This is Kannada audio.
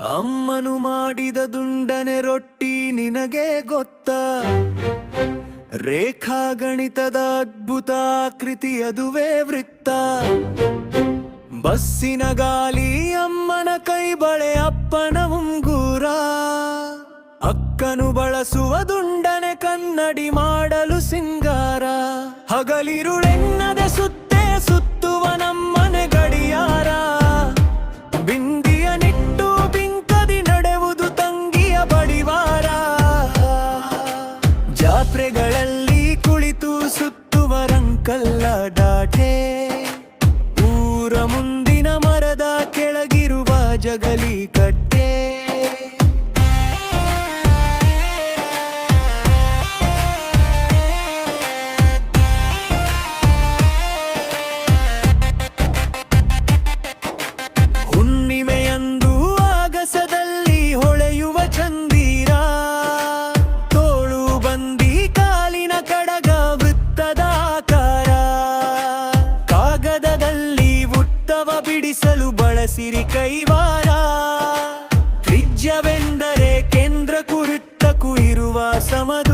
ಅಮ್ಮನು ಮಾಡಿದ ದುಂಡನೆ ರೊಟ್ಟಿ ನಿನಗೆ ಗೊತ್ತ? ರೇಖಾ ಗಣಿತದ ಅದ್ಭುತ ಕೃತಿ ಅದುವೇ ವೃತ್ತ. ಬಸ್ಸಿನ ಗಾಲಿ ಅಮ್ಮನ ಕೈ ಬಳೆ ಅಪ್ಪನ ಉಂಗೂರ. ಅಕ್ಕನು ಬಳಸುವ ದುಂಡನೆ ಕನ್ನಡಿ ಮಾಡಲು ಸಿಂಗಾರ. ಹಗಲಿರುಳೆನ್ನದೆ ಸುತ್ತೇ ಜಾತ್ರೆಗಳಲ್ಲಿ ಕುಳಿತು ಸುತ್ತುವ ರಂಕಲ್ಲ ಡಾಟೆ ಊರ ಮುಂದಿನ ಮರದ ಕೆಳಗಿರುವ ಜಗಲಿ ಕಟ್ಟೆ ಬಿಡಿಸಲು ಬಳಸಿರಿ ಕೈವಾರ. ತ್ರಿಜ್ಯವೆಂದರೆ ಕೇಂದ್ರ ಕುರಿತಕ್ಕೂ ಇರುವ ಸಮದ